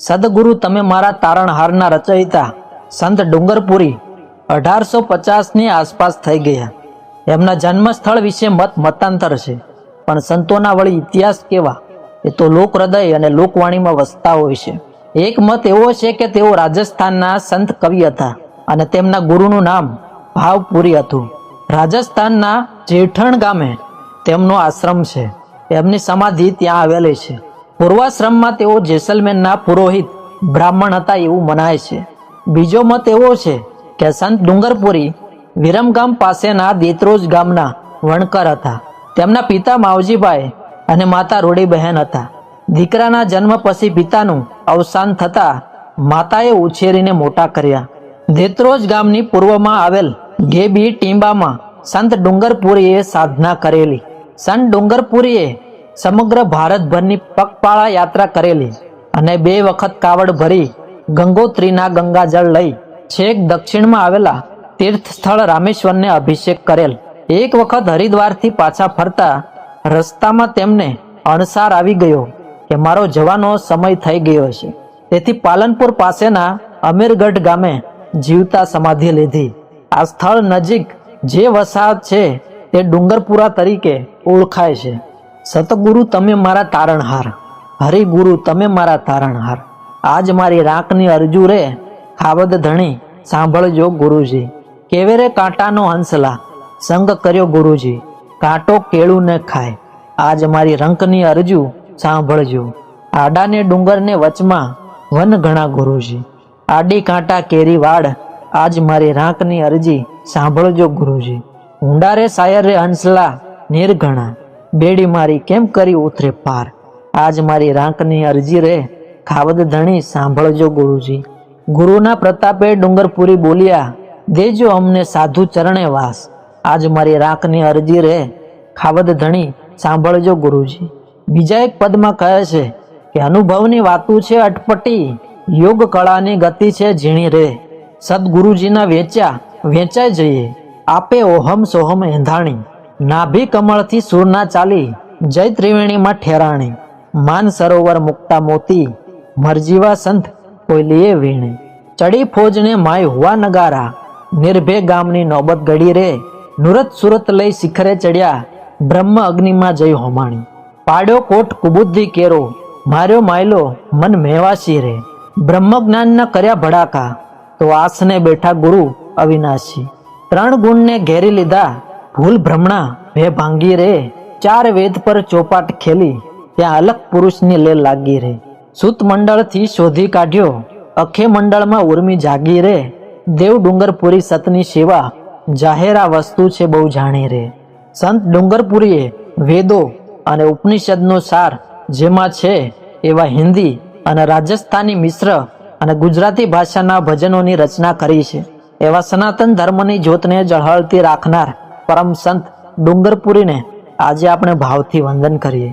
સદગુરુ તમે મારા તારણહારના રચયિતા, સંત ડુંગરપુરી, અઢારસો પચાસની આસપાસ થઈ ગયા. એમના જન્મસ્થળ વિશે મત મતાંતર છે, પણ સંતોના વળી ઇતિહાસ કેવા? એ તો લોક હૃદય અને લોકવાણીમાં વસતા હોય છે એક મત એવો છે કે તેઓ રાજસ્થાનના સંત કવિ હતા અને તેમના ગુરુનું નામ ભાવપુરી હતું. રાજસ્થાનના જેઠણ ગામે તેમનો આશ્રમ છે. એમની સમાધિ ત્યાં આવેલી છે. પૂર્વાશ્રમમાં તેઓ જેસલમેરના પુરોહિત બ્રાહ્મણ હતા એવું મનાય છે. બીજો મત એવો છે કે સંત ડુંગરપુરી વિરમગામ પાસેના દેત્રોજ ગામના વણકર હતા. તેમના પિતા માવજીભાઈ અને માતા રૂડીબહેન હતા. દીકરાના જન્મ પછી પિતાનું અવસાન થતા માતાએ ઉછેરીને મોટા કર્યા. દેત્રોજ ગામની પૂર્વમાં આવેલ ગેબી ટીંબામાં સંત ડુંગરપુરીએ સાધના કરેલી. સંત ડુંગરપુરીએ સમગ્ર ભારતભરની પગપાળા યાત્રા કરેલી અને બે વખત કાવડ ભરી ગંગોત્રીના ગંગાજળ લઈ છેક દક્ષિણમાં આવેલા તીર્થ સ્થળ રામેશ્વરને અભિષેક કરેલ. એક વખત હરિદ્વારથી પાછા ફરતા રસ્તામાં તેમને અણસાર આવી ગયો કે મારો જવાનો સમય થઈ ગયો છે. તેથી પાલનપુર પાસેના અમીરગઢ ગામે જીવતા સમાધિ લીધી. આ સ્થળ નજીક જે વસાહત છે તે ડુંગરપુરા તરીકે ઓળખાય છે. સતગુરુ, તમે મારા તારણહાર. હરિગુરુ તમે મારા તારણહાર. આજ મારી રાંકની અરજુ રે, ખાવદ ધણી, સાંભળજો ગુરુજી. કેવેરે કાંટાનો હંસલા? સંગ કર્યો ગુરુજી. કાંટો કેળું ને ખાય. આજ મારી રંકની અરજુ, સાંભળજો. આડાને ડુંગરને વચમાં, વન ઘણા ગુરુજી. આડી કાંટા કેરી વાડ, આજ મારી રાંકની અરજી, સાંભળજો ગુરુજી. ઊંડારે સાયર હંસલા નિર્ઘણા બેડી મારી કેમ કરી ઉતરે પાર? આજ મારી રાંકની અરજી રે. ખાવદ ધણી, સાંભળજો ગુરુજી. ગુરુના પ્રતાપે ડુંગરપુરી બોલ્યા, દેજો અમને સાધુ ચરણે વાસ. આજ મારી રાંકની અરજી રે. ખાવદ ધણી, સાંભળજો ગુરુજી. બીજા એક પદમાં કહે છે કે, અનુભવની વાતું છે અટપટી. યોગ કળાની ગતિ છે ઝીણી રે. સદગુરુજીના વેચ્યા, વેચાઈ જઈએ. આપે ઓહમ સોહમ એંધાણી નાભી કમળથી સૂરના ચાલી, જય ત્રિવેણીમાં ઠેરાણી, માન સરોવર મુક્તા મોતી, મરજીવા સંત કોયલીએ વીણી. ચડી ફોજને માય હુવા નગારા નિર્ભે ગામની નોબત ગળી રે, નુરત સુરત લઈ શિખરે ચડ્યા, બ્રહ્મ અગ્નિમાં જઈ હોમાણી. પાડ્યો કોટ કુબુદ્ધિ કેરો, માર્યો માયલો મન મેવાશી રે. બ્રહ્મ જ્ઞાનના કર્યા ભડાકા, તો આસને બેઠા ગુરુ અવિનાશી. ત્રણ ગુણને ઘેરી લીધા ભૂલ ભ્રમણા, ભે ભાંગી રે, ચાર વેદ પર ચોપાટ ખેલી, ત્યાં અલગ પુરુષની લે લાગી રે. સુત મંડળથી શોધી કાઢ્યો, અખે મંડળમાં ઉર્મી જાગી રે. દેવ ડુંગરપુરી સતની સેવા, જાહેરા વસ્તુ છે બહુ જાણી રે. સંત ડુંગરપુરીએ વેદો અને ઉપનિષદનો સાર જેમાં છે એવા હિન્દી અને રાજસ્થાની મિશ્ર અને ગુજરાતી ભાષાના ભજનોની રચના કરી છે. એવા સનાતન ધર્મની જ્યોતને ઝળહળતી રાખનાર પરમ સંત ડુંગરપુરીને આજે આપણે ભાવથી વંદન કરીએ.